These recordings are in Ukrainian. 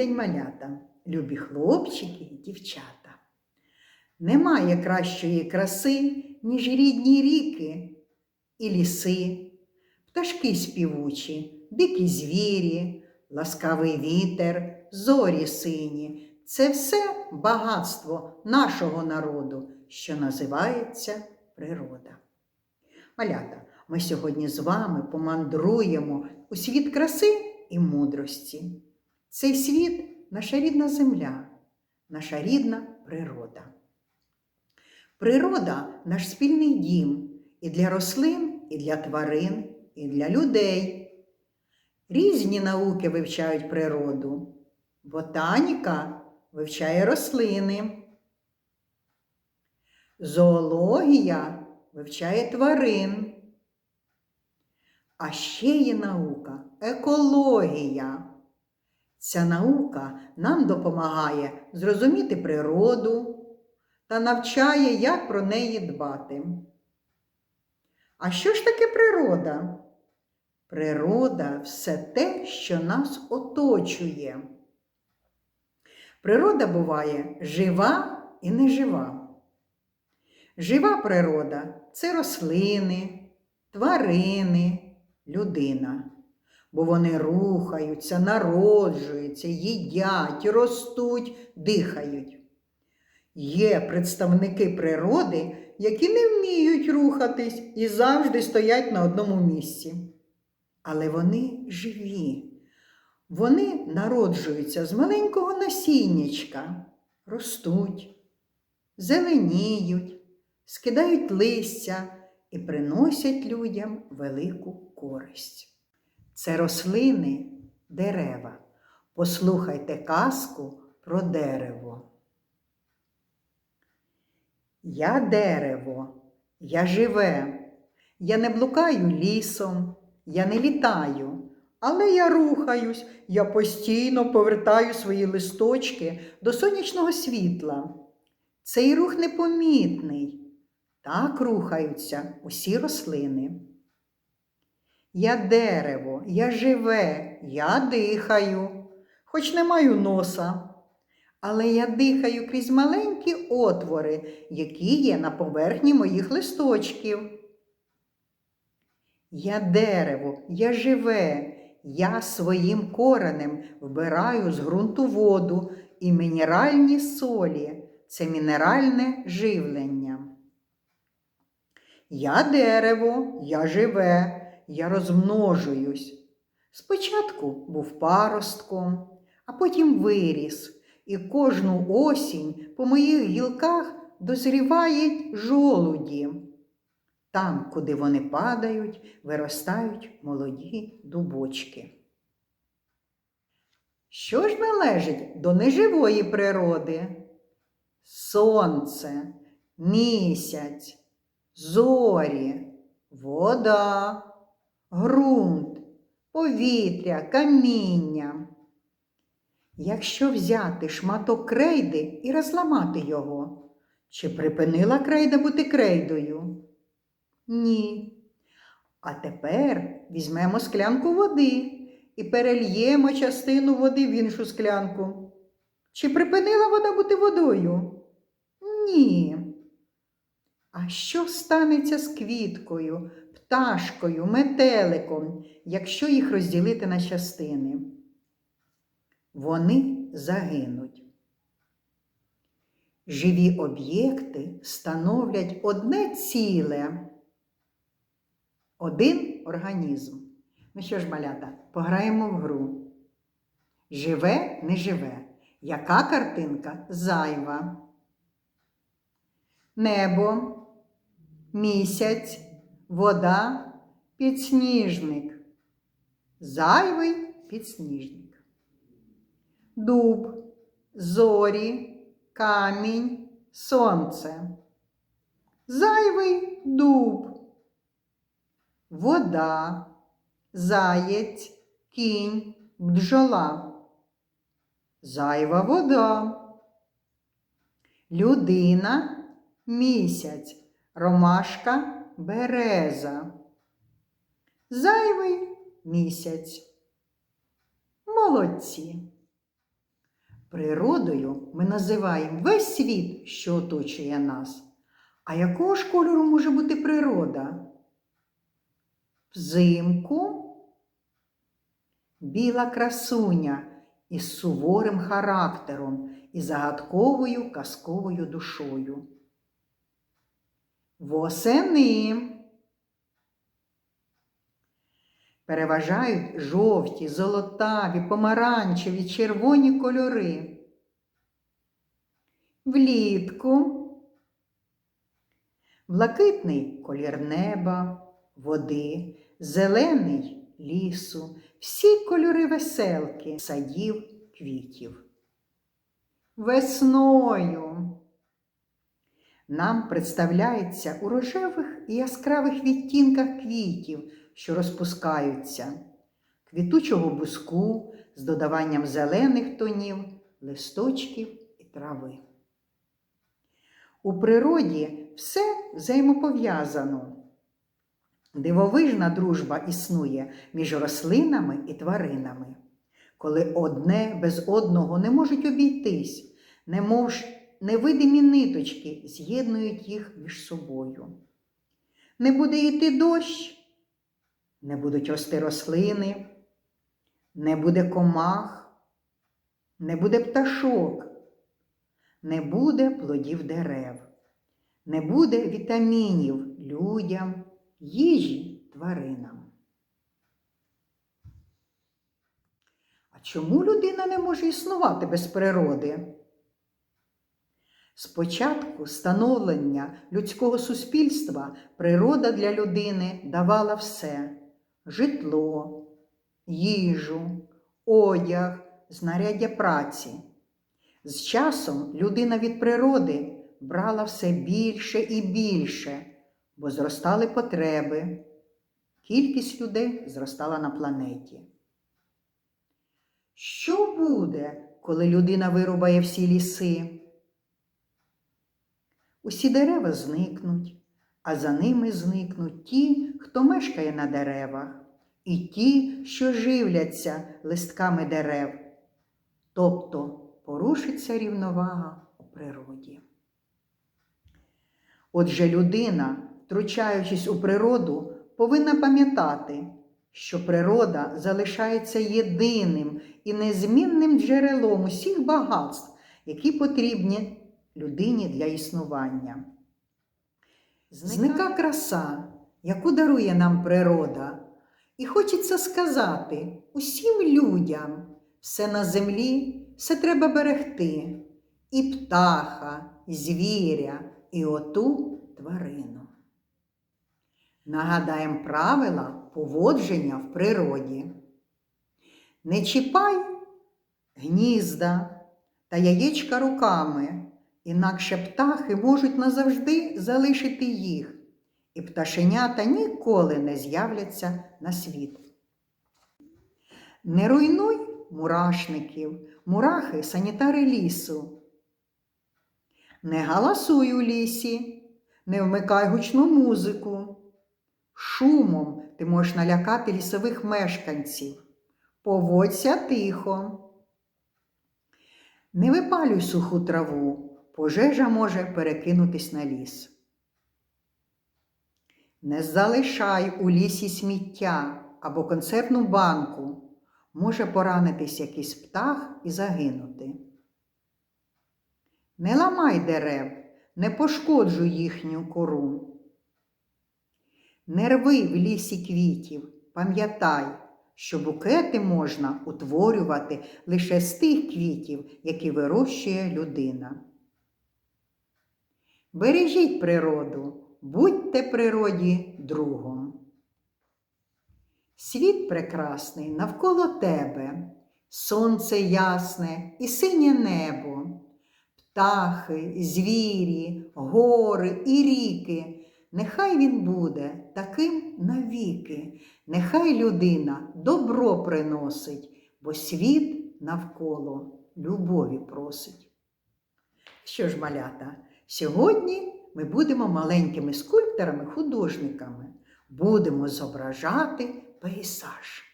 день малята, любі хлопчики і дівчата. Немає кращої краси, ніж рідні ріки і ліси, пташки співучі, дикі звірі, ласкавий вітер, зорі сині. Це все багатство нашого народу, що називається природа. Малята, ми сьогодні з вами помандруємо у світ краси і мудрості. Цей світ наша рідна земля, наша рідна природа. Природа наш спільний дім і для рослин, і для тварин, і для людей. Різні науки вивчають природу. Ботаніка вивчає рослини. Зоологія вивчає тварин. А ще є наука екологія. Ця наука нам допомагає зрозуміти природу та навчає, як про неї дбати. А що ж таке природа? Природа все те, що нас оточує. Природа буває жива і нежива. Жива природа це рослини, тварини, людина, бо вони рухаються, народжуються, їдять, ростуть, дихають. Є представники природи, які не вміють рухатись і завжди стоять на одному місці. Але вони живі. Вони народжуються з маленького насіннячка, ростуть, зеленіють, скидають листя і приносять людям велику користь. Це рослини, дерева. Послухайте казку про дерево. Я дерево, я живе, я не блукаю лісом, я не літаю, але я рухаюсь, я постійно повертаю свої листочки до сонячного світла. Цей рух непомітний. Так рухаються усі рослини. Я дерево, я живе, я дихаю, хоч не маю носа. Але я дихаю крізь маленькі отвори, які є на поверхні моїх листочків. Я дерево, я живе, я своїм коренем вбираю з ґрунту воду і мінеральні солі це мінеральне живлення. Я дерево, я живе, я розмножуюсь. Спочатку був паростком, а потім виріс, і кожну осінь по моїх гілках дозрівають жолуді. Там, куди вони падають, виростають молоді дубочки. Що ж належить до неживої природи? Сонце, місяць, зорі, вода, ґрунт, повітря, каміння. Якщо взяти шматок крейди і розламати його, чи припинила крейда бути крейдою? Ні. А тепер візьмемо склянку води і перельємо частину води в іншу склянку. Чи припинила вода бути водою? Ні. А що станеться з квіткою, пташкою, метеликом, якщо їх розділити на частини? Вони загинуть. Живі об'єкти становлять одне ціле, один організм. Ну що ж, малята, пограємо в гру. Живе, не живе. Яка картинка зайва? Небо, місяць, вода, підсніжник. Зайвий підсніжник. Дуб, зорі, камінь, сонце. Зайвий дуб. Вода, заєць, кінь, бджола. Зайва вода. Людина, місяць, ромашка, береза. Зайвий місяць. Молодці. Природою ми називаємо весь світ, що оточує нас. А якого ж кольору може бути природа? Взимку біла красуня із суворим характером і загадковою казковою душою. Восени переважають жовті, золотаві, помаранчеві, червоні кольори. Влітку блакитний колір неба, води, зелений лісу, всі кольори веселки, садів, квітів. Весною нам представляється у рожевих і яскравих відтінках квітів, що розпускаються, квітучого буску з додаванням зелених тонів, листочків і трави. У природі все взаємопов'язано. Дивовижна дружба існує між рослинами і тваринами, коли одне без одного не можуть обійтись, немов ж невидимі ниточки з'єднують їх між собою. Не буде йти дощ, не будуть рости рослини, не буде комах, не буде пташок, не буде плодів дерев, не буде вітамінів людям, їжі тваринам. А чому людина не може існувати без природи? Спочатку становлення людського суспільства природа для людини давала все житло, їжу, одяг, знаряддя праці. З часом людина від природи брала все більше і більше, бо зростали потреби, кількість людей зростала на планеті. Що буде, коли людина вирубає всі ліси? Усі дерева зникнуть, а за ними зникнуть ті, хто мешкає на деревах, і ті, що живляться листками дерев. Тобто порушиться рівновага у природі. Отже, людина, втручаючись у природу, повинна пам'ятати, що природа залишається єдиним і незмінним джерелом усіх багатств, які потрібні людині для існування. Зника краса, яку дарує нам природа, і хочеться сказати усім людям, все на землі, все треба берегти, і птаха, і звіря, і оту тварину. Нагадаємо правила поводження в природі. Не чіпай гнізда та яєчка руками, інакше птахи можуть назавжди залишити їх, і пташенята ніколи не з'являться на світ. Не руйнуй мурашників, мурахи санітари лісу. Не галасуй у лісі, не вмикай гучну музику. Шумом ти можеш налякати лісових мешканців. Поводься тихо. Не випалюй суху траву, пожежа може перекинутись на ліс. Не залишай у лісі сміття або консервну банку, може поранитись якийсь птах і загинути. Не ламай дерев, не пошкоджуй їхню кору. Не рви в лісі квітів, пам'ятай, що букети можна утворювати лише з тих квітів, які вирощує людина. Бережіть природу, будьте природі другом. Світ прекрасний навколо тебе, сонце ясне і синє небо, птахи, звірі, гори і ріки. Нехай він буде таким навіки, нехай людина добро приносить, бо світ навколо любові просить. Що ж, малята, сьогодні ми будемо маленькими скульпторами-художниками, будемо зображати пейзаж.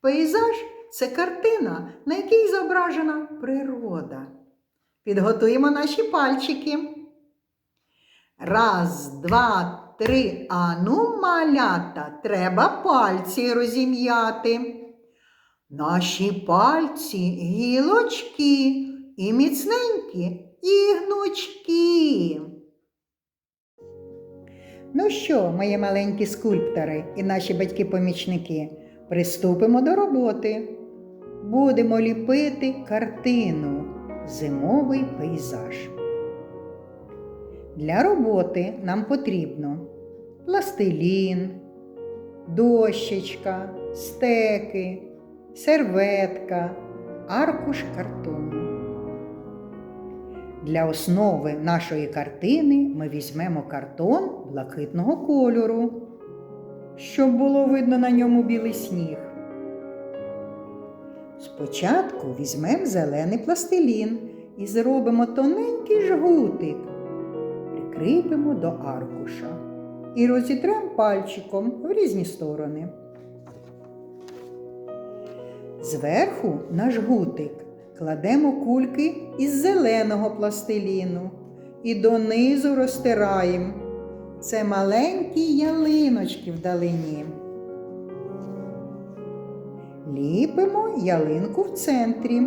Пейзаж це картина, на якій зображена природа. Підготуємо наші пальчики. Раз, два, три. Ану, малята, треба пальці розім'яти. Наші пальці гілочки і міцненькі, і гнучкі. Ну що, мої маленькі скульптори і наші батьки-помічники, приступимо до роботи. Будемо ліпити картину Зимовий пейзаж. Для роботи нам потрібно пластилін, дощечка, стеки, серветка, аркуш картону. Для основи нашої картини ми візьмемо картон блакитного кольору, щоб було видно на ньому білий сніг. Спочатку візьмемо зелений пластилін і зробимо тоненький жгутик, прикріпимо до аркуша і розітремо пальчиком в різні сторони. Зверху на жгутик кладемо кульки із зеленого пластиліну і донизу розтираємо. Це маленькі ялиночки вдалині. Ліпимо ялинку в центрі.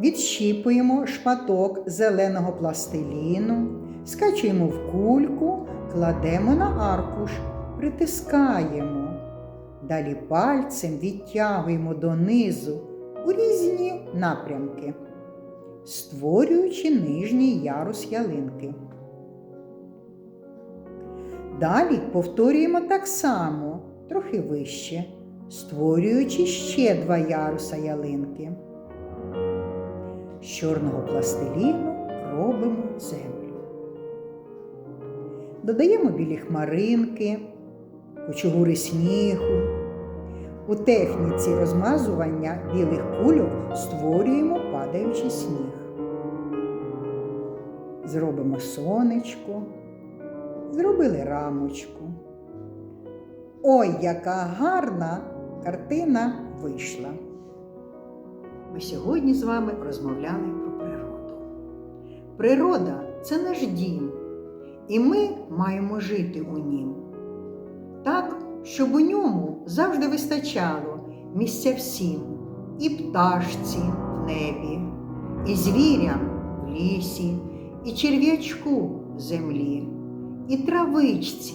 Відщіпуємо шматок зеленого пластиліну, скачуємо в кульку, кладемо на аркуш, притискаємо. Далі пальцем відтягуємо донизу у різні напрямки, створюючи нижній ярус ялинки. Далі повторюємо так само, трохи вище, створюючи ще два яруса ялинки. З чорного пластиліну робимо землю. Додаємо білі хмаринки, кучугури снігу. У техніці розмазування білих кульок створюємо падаючий сніг. Зробимо сонечко, зробили рамочку. Ой, яка гарна картина вийшла. Ми сьогодні з вами розмовляли про природу. Природа це наш дім, і ми маємо жити у нім. Так, щоб у ньому завжди вистачало місця всім, і пташці в небі, і звірям в лісі, і черв'ячку в землі, і травичці,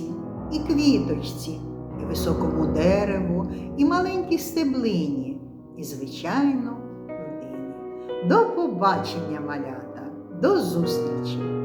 і квіточці, і високому дереву, і маленькій стеблині, і, звичайно, людині. До побачення, малята, до зустрічі!